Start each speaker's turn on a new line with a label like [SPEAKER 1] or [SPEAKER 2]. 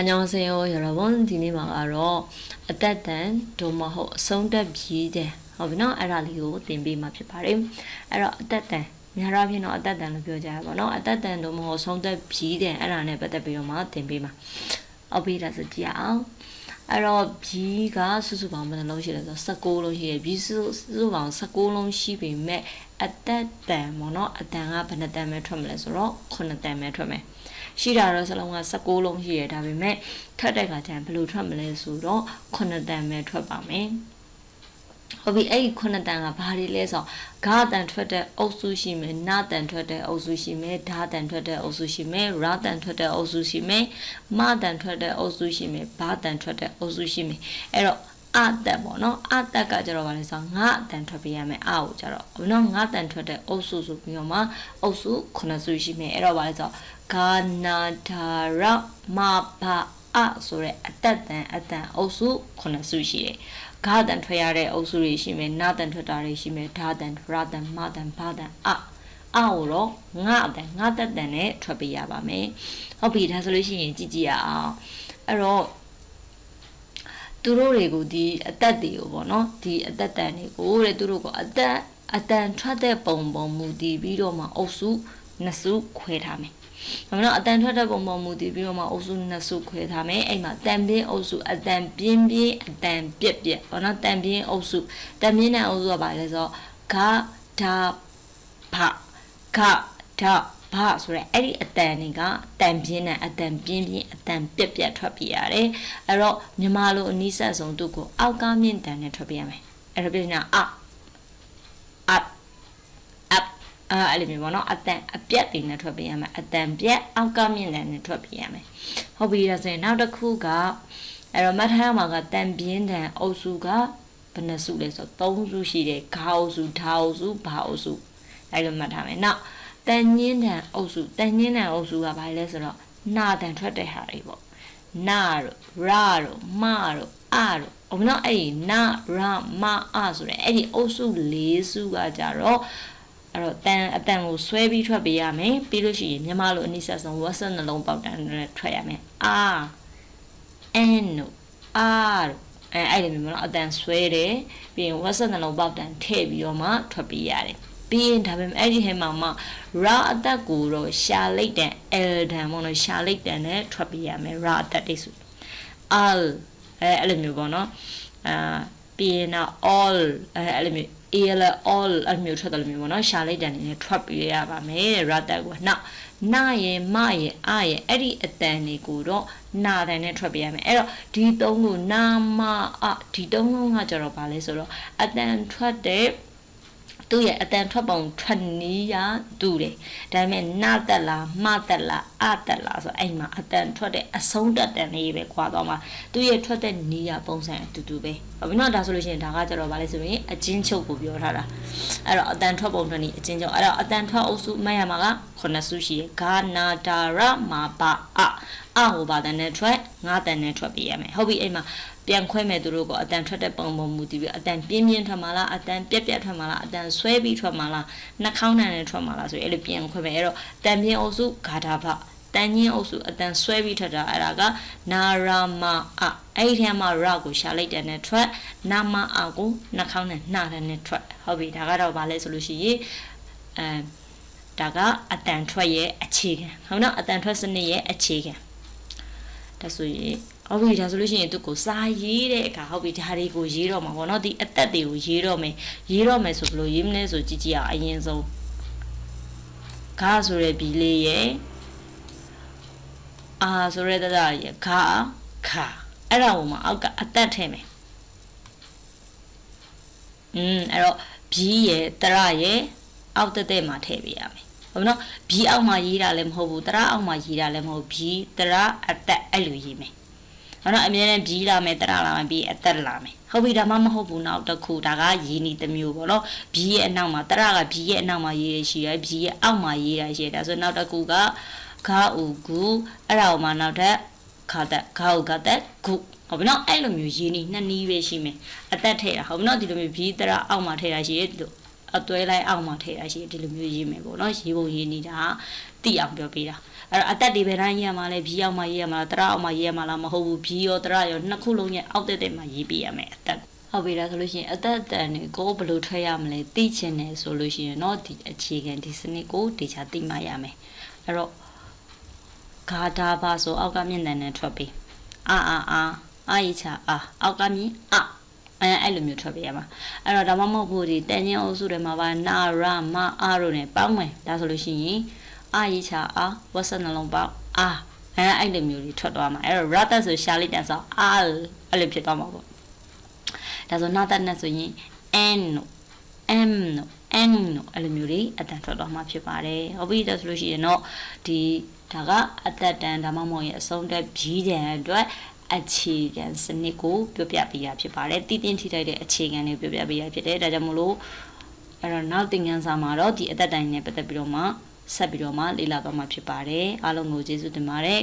[SPEAKER 1] အညောင်းစင်ရောရောဘွန်ဒီနေ့မှာကတော့အသက်တန်ဒိုမဟုတ်အဆုံးတက်ပြီးတဲ့ဟုတ်ပြီနော်အဲ့ဒါလေးကိုသင်ပေးမှာဖြစ်ပါတယ်အဲ့တော့အသက်တန်များရဖြင့်တော့အသက်တန်လို့ပြောကြရပါတော့အသက်တန်ဒိုမဟုတ်ဆုံးတက်ပြီးတဲ့အဲ့ဒါနဲ့ပတ်သက်ပြီးတော့မှသင်ပေးမှာအောက်ပြီးဒါဆိုကြည့်အောင်အဲ့တော့ဘီကစုစုပေါင်းဘယ်နှလုံးရှိလဲဆိုတော့16လုံးရှိတယ်ဘီစုစုပေါင်း16လုံးရှိပေမဲ့အသက်တန်ပေါ့နော်အတန်ကဘယ်နှတန်ပဲထွက်မလဲဆိုတော့9တန်ပဲထွက်မယ် ရှိတာတော့စလုံးက16လုံးရှိရဒါပေမဲ့ထွက်တဲ့ခါကျရင်ဘယ်လိုထွက်မလဲဆိုတော့9တန်ပဲထွက်ပါမယ်ဟုတ်ပြီအဲ့ဒီခုနှစ်တန်ကဘာတွေလဲဆိုတော့ဂါတန်ထွက်တဲ့အုပ်စုရှိမယ်နာတန်ထွက်တဲ့အုပ်စုရှိမယ်ဓာတန်ထွက်တဲ့အုပ်စုရှိမယ်ရာတန်ထွက်တဲ့အုပ်စုရှိမယ်မတန်ထွက်တဲ့အုပ်စုရှိမယ်ဘာတန်ထွက်တဲ့အုပ်စုရှိမယ်အဲ့တော့ အတက်ပေါ့နော်အတက်ကကျတော့ဗာလဲဆိုတော့ငါအတန်ထွက်ပေးရမယ်အကိုကျတော့ဘယ်နော်ငါတန်ထွက်တဲ့အုပ်စုဆိုပြီးတော့မှအုပ်စုခုနှစ်စုရှိမယ်အဲ့တော့ဗာလဲဆိုတော့ဂါနာဒါရမဘာအဆိုတဲ့အတက်တန်အတန်အုပ်စုခုနှစ်စုရှိတယ်ဂါတန်ထွက်ရတဲ့အုပ်စုတွေရှိမယ်နာတန်ထွက်တာတွေရှိမယ်ဓာတန်ရာတန်မတန်ဘာတန်အအောက်တော့ငါအတန်ငါတက်တန်နဲ့ထွက်ပေးရပါမယ်ဟုတ်ပြီဒါဆိုလို့ရှိရင်ကြည့်ကြည့်ရအောင်အဲ့တော့ သူတို့တွေကိုဒီအသက်တွေကိုပေါ့နော်ဒီအသက်တန်တွေကိုတဲ့သူတို့ကအသက်အတန်ထွက်တဲ့ပုံပုံမူတည်ပြီးတော့မှအုပ်စုနှစ်စုခွဲထားမယ်။ဒါမှမဟုတ်အတန်ထွက်တဲ့ပုံပုံမူတည်ပြီးတော့မှအုပ်စုနှစ်စုခွဲထားမယ်။အဲ့မှာတန်ပြင်းအုပ်စုအတန်ပြင်းပြင်းအတန်ပြက်ပြက်ပေါ့နော်တန်ပြင်းအုပ်စုတန်ပြင်းတဲ့အုပ်စုကဘာလဲဆိုတော့ဂဒါဖဂဒါ ဘာဆိုရဲအဲ့ဒီအတန်တွေကတန်ပြင်းတဲ့အတန်ပြင်းပြင်းအတန်ပြက်ပြက်ထွက်ပြရတယ်အဲ့တော့မြမလိုအနီးဆက်ဆုံးသူ့ကိုအောက်ကမြင့်တန်နဲ့ထွက်ပြရမယ်အဲ့တော့ပြနေတာအအအအဲ့အဲ့လိုမျိုးပေါ့နော်အတန်အပြက်တွေနဲ့ထွက်ပြရမယ်အတန်ပြက်အောက်ကမြင့်တန်နဲ့ထွက်ပြရမယ်ဟုတ်ပြီဒါဆိုရင်နောက်တစ်ခုကအဲ့တော့မတ်ထမ်းမှာကတန်ပြင်းတန်အုပ်စုကဘယ်နှစုလဲဆိုတော့၃စုရှိတယ်ဂါအုပ်စုဓာအုပ်စုဘာအုပ်စုအဲ့လိုမှတ်ထားမယ်နောက် တန်ညင်းတန်အုပ်စုတန်ညင်းတန်အုပ်စုကဘာလဲဆိုတော့နာတန်ထွက်တဲ့ဟာတွေပေါ့နာတို့ရာတို့မတို့အတို့အမနော်အဲ့ဒီနာရာမအဆိုတဲ့အဲ့ဒီအုပ်စု၄စုကကြတော့အဲ့တော့တန်အတန်ကိုဆွဲပြီးထွက်ပေးရမယ်ပြီးလို့ရှိရင်မြန်မာလိုအနိစ္စဆုံးဝတ်ဆက်နှလုံးပေါက်တန်နဲ့ထွက်ရမယ်အာအန်တို့အာတို့အဲအဲ့ဒီမျိုးနော်အတန်ဆွဲတယ်ပြီးရင်ဝတ်ဆက်နှလုံးပေါက်တန်ထည့်ပြီးတော့မှထွက်ပေးရတယ် ပြီးရင်ဒါပေမဲ့အဲ့ဒီဟဲမှာမှရာအသက်ကိုတော့ရှာလိုက်တဲ့ L တန်ပေါ့နော်ရှာလိုက်တဲ့နဲ့ထွက်ပေးရမယ်ရာအသက်တိတ်ဆို all အဲအဲ့လိုမျိုးပေါ့နော်အာပြီးရင်တော့ all အဲအဲ့လိုမျိုး al all အဲ့လိုမျိုးထွက်တယ်လို့မျိုးပေါ့နော်ရှာလိုက်တဲ့အနေနဲ့ထွက်ပေးရပါမယ်ရာသက်ကိုနောက်နာရဲ့မရဲ့အရဲ့အဲ့ဒီအတန်တွေကိုတော့နာတန်နဲ့ထွက်ပေးရမယ်အဲ့တော့ဒီသုံးကိုနာမအဒီသုံးလုံးကကြတော့ဗာလဲဆိုတော့အတန်ထွက်တဲ့ သူ့ရဲ့အတန်ထွက်ပုံထွက်နီးရတူတယ်ဒါပေမဲ့နာတက်လားမတက်လားအတက်လားဆိုအဲ့မှာအတန်ထွက်တဲ့အဆုံးတက်တန်လေးပဲခွာတော့မှာသူ့ရဲ့ထွက်တဲ့နီးရပုံစံအတူတူပဲဟုတ်ပြီနော်ဒါဆိုလို့ရှိရင်ဒါကကြတော့ဗာလဲဆိုရင်အချင်းချုပ်ကိုပြောထားတာအဲ့တော့အတန်ထွက်ပုံထွက်နီးအချင်းချုပ်အဲ့တော့အတန်ထွက်အုပ်စုမှတ်ရမှာကခုနှစ်စုရှိရဂါနာဒါရမာပါအအဟိုပါတဲ့နဲ့ထွက် ငါးတန်နဲ့ထွက်ပြရမယ်ဟုတ်ပြီအဲ့မှာပြန်ခွဲမဲ့သူတို့ကအတန်ထွက်တဲ့ပုံပုံမူတည်ပြီးအတန်ပြင်းပြင်းထွက်မှာလားအတန်ပြက်ပြက်ထွက်မှာလားအတန်ဆွဲပြီးထွက်မှာလားနှာခေါင်းတန်နဲ့ထွက်မှာလားဆိုရင်အဲ့လိုပြန်ခွဲမဲ့အဲ့တော့တန်ပြင်းအုပ်စုဂါထာဖတန်ညင်းအုပ်စုအတန်ဆွဲပြီးထွက်တာအဲ့ဒါကနာရာမအအဲ့ဒီထဲမှာရကိုရှာလိုက်တဲ့နဲ့ထွက်နာမအကိုနှာခေါင်းနဲ့နှာတဲ့နဲ့ထွက်ဟုတ်ပြီဒါကတော့ဗာလဲဆိုလို့ရှိရင်အဲဒါကအတန်ထွက်ရဲ့အခြေခံဟုတ်နော်အတန်ထွက်စနစ်ရဲ့အခြေခံ ဒါဆိုရင်ဟုတ်ပြီဒါဆိုလို့ရှိရင်သူကိုစာရေးတဲ့အခါဟုတ်ပြီဒါတွေကိုရေးတော့မှာပေါ့နော်ဒီအသက်တွေကိုရေးတော့မယ်ရေးတော့မယ်ဆိုဘလို့ရေးမလဲဆိုကြည့်ကြည့်အောင်အရင်ဆုံးဂါဆိုတဲ့ဘီလေးရဲ့အာဆိုတဲ့တတရဲ့ဂါခါအဲ့ဒါကိုမှအောက်ကအသက်ထဲမယ်อืมအဲ့တော့ဘီရဲ့တရရဲ့အောက်တက်တဲ့မှာထည့်ပေးရမယ် ဟုတ်နော်ဘီအောက်မှာရေးတာလည်းမဟုတ်ဘူးတရအောက်မှာရေးတာလည်းမဟုတ်ဘီတရအသက်အဲ့လိုရေးမယ်ဟုတ်နော်အမြဲတမ်းဘီလာမယ်တရလာမယ်ဘီအသက်လာမယ်ဟုတ်ပြီဒါမှမဟုတ်ဘူးနောက်တစ်ခုဒါကရေးနီတစ်မျိုးပေါ့နော်ဘီရဲ့အနောက်မှာတရကဘီရဲ့အနောက်မှာရေးရရှိရဘီရဲ့အောက်မှာရေးရရှိရဒါဆိုနောက်တစ်ခုကခါဥကူအဲ့ဒါမှနောက်ထပ်ခါတက်ခါဥကတက်ကုဟုတ်ပြီနော်အဲ့လိုမျိုးရေးနီနှစ်နည်းပဲရှိမယ်အသက်ထည့်တာဟုတ်ပြီနော်ဒီလိုမျိုးဘီတရအောက်မှာထည့်တာရှိရဒီလို အသွဲလိုက်အောက်မှာထည့်ရရှိဒီလိုမျိုးရေးမယ်ပေါ့နော်ရေးပုံရေးနေတာတိအောင်ပြောပေးတာအဲ့တော့အသက်တွေဘယ်တိုင်းရေးရမှာလဲဘီအောက်မှာရေးရမှာလားတရအောက်မှာရေးရမှာလားမဟုတ်ဘူးဘီရောတရရောနှစ်ခုလုံးရဲ့အောက်တက်တက်မှာရေးပေးရမယ်အသက်ဟုတ်ပြီလားဆိုလို့ရှိရင်အသက်အတန်တွေကိုဘယ်လိုထွက်ရမလဲသိချင်တယ်ဆိုလို့ရှိရင်တော့ဒီအခြေခံဒီစနစ်ကိုတေချာသိမှရမယ်အဲ့တော့ဂါတာပါဆိုအောက်ကမျက်နှာနဲ့ထွက်ပြီးအာအာအာအာရီချာအာအောက်ကမြင်အာ အဲအဲ့လိုမျိုးထွက်ပေးရမှာအဲ့တော့ဒါမှမဟုတ်ဘူးဒီတန်ချင်းအုပ်စုတွေမှာပါနာရမအာတို့ ਨੇ ပေါင်းမယ်ဒါဆိုလို့ရှိရင်အာရီချာအာဝတ်စနှလုံးပေါင်းအာအဲအဲ့လိုမျိုးလေးထွက်သွားမှာအဲ့တော့ rather ဆိုရှာလေးတန်ဆောအာအဲ့လိုဖြစ်သွားမှာပေါ့ဒါဆိုနာတတ်နဲ့ဆိုရင် n တို့ m တို့ n တို့အဲ့လိုမျိုးတွေအတန်ထွက်သွားမှာဖြစ်ပါတယ်ဟုတ်ပြီဒါဆိုလို့ရှိရင်တော့ဒီဒါကအသက်တန်ဒါမှမဟုတ်ရင်အဆုံးတက်ပြီးတဲ့အတွက် အခြေခံစနစ်ကိုပြောပြပေးရဖြစ်ပါတယ်တည်တင်းထိတိုက်တဲ့အခြေခံတွေပြောပြပေးရဖြစ်တယ်ဒါကြောင့်မလို့အဲ့တော့နောက်သင်ခန်းစာမှာတော့ဒီအသက်တိုင်နဲ့ပတ်သက်ပြီးတော့မှဆက်ပြီးတော့မှလေ့လာသွားမှာဖြစ်ပါတယ်အားလုံးကိုကျေးဇူးတင်ပါတယ်